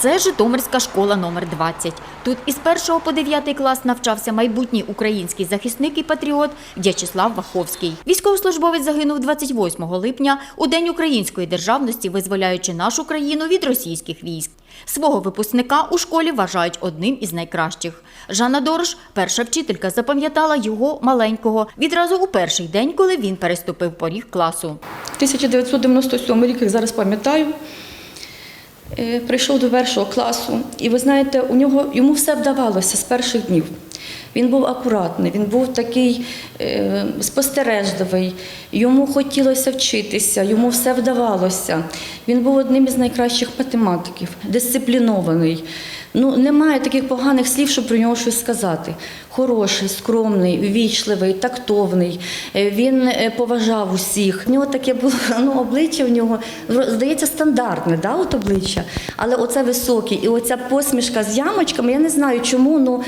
Це Житомирська школа номер 20. Тут із 1 по 9 клас навчався майбутній український захисник і патріот В'ячеслав Ваховський. Військовослужбовець загинув 28 липня у День української державності, визволяючи нашу країну від російських військ. Свого випускника у школі вважають одним із найкращих. Жанна Дорош, перша вчителька, запам'ятала його маленького відразу у перший день, коли він переступив поріг класу. 1997 рік, як зараз пам'ятаю, прийшов до першого класу, і ви знаєте, у нього йому все вдавалося з перших днів. Він був акуратний, він був такий е, спостережливий, йому хотілося вчитися, йому все вдавалося. Він був одним із найкращих математиків, дисциплінований. Ну, немає таких поганих слів, щоб про нього щось сказати. Хороший, скромний, ввічливий, тактовний. Е, Він е, поважав усіх. У нього таке було ну, обличчя в нього, здається, стандартне, да, от обличчя. Але оце високе, і оця посмішка з ямочками, я не знаю чому, ну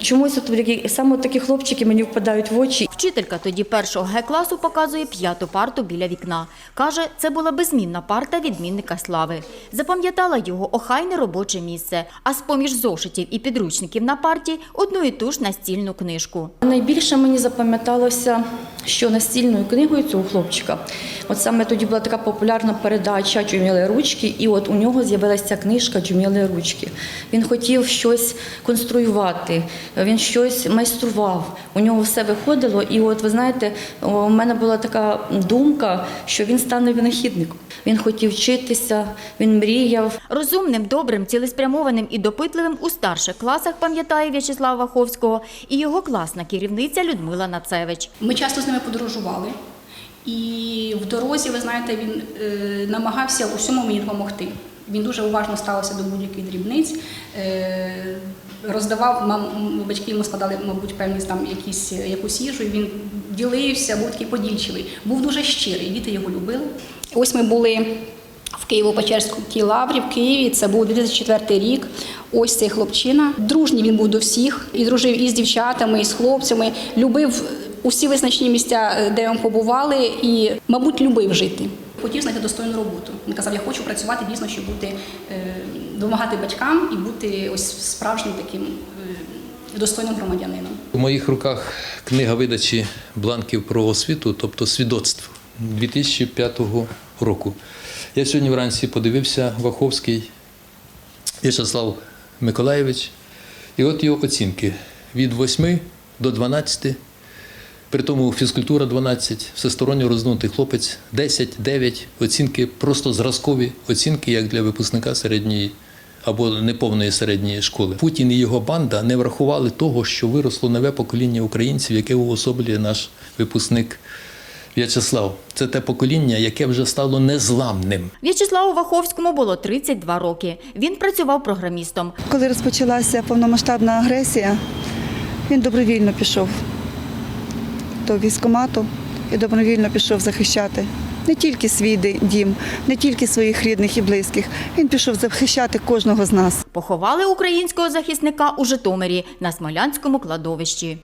чомусь от такі, саме такі хлопчики мені впадають в очі. Вчителька тоді першого Г-класу показує п'яту парту біля вікна. Каже, це була безмінна парта відмінника слави. Запам'ятала його охайне робоче місце, а з-поміж зошитів і підручників на парті одну і ту ж настільну книжку. Найбільше мені запам'яталося, що настільною книгою цього хлопчика, от саме тоді була така популярна передача Джуміли ручки, і от у нього з'явилася книжка Джуміли ручки. Він хотів щось конструювати, він щось майстрував. У нього все виходило. І от ви знаєте, у мене була така думка, що він стане винахідником. Він хотів вчитися, він мріяв. Розумним, добрим, цілеспрямованим і допитливим у старших класах пам'ятає В'ячеслава Ваховського і його класна керівниця Людмила Нацевич. Ми часто з ними подорожували, і в дорозі, ви знаєте, він е, намагався усьому мені допомогти. Він дуже уважно ставився до будь-яких дрібниць, е, роздавав, мам, батьки йому складали, мабуть, певні там якісь, якусь їжу, і він ділився, був такий подільчивий. Був дуже щирий, діти його любили. Ось ми були в Києво-Печерській лаврі в Києві. Це був 2004 рік. Ось цей хлопчина. Дружній він був до всіх і дружив і з дівчатами, і з хлопцями. Любив усі визначні місця, е, де ми побували, і, мабуть, любив жити. Хотів знайти достойну роботу. Він казав, я хочу працювати дійсно, щоб бути е, допомагати батькам і бути ось справжнім таким е, достойним громадянином. У моїх руках книга видачі бланків про освіту, тобто свідоцтв 2005 року. Я сьогодні вранці подивився Ваховський В'ячеслав Миколаєвич, і от його оцінки від 8 до 12. При тому фізкультура 12, всесторонньо роздунутий хлопець 10, 9, оцінки просто зразкові оцінки, як для випускника середньої або неповної середньої школи. Путін і його банда не врахували того, що виросло нове покоління українців, яке уособлює наш випускник В'ячеслав. Це те покоління, яке вже стало незламним. В'ячеславу Ваховському було 32 роки. Він працював програмістом. Коли розпочалася повномасштабна агресія, він добровільно пішов до військомату і добровільно пішов захищати не тільки свій дім, не тільки своїх рідних і близьких. Він пішов захищати кожного з нас. Поховали українського захисника у Житомирі на Смолянському кладовищі.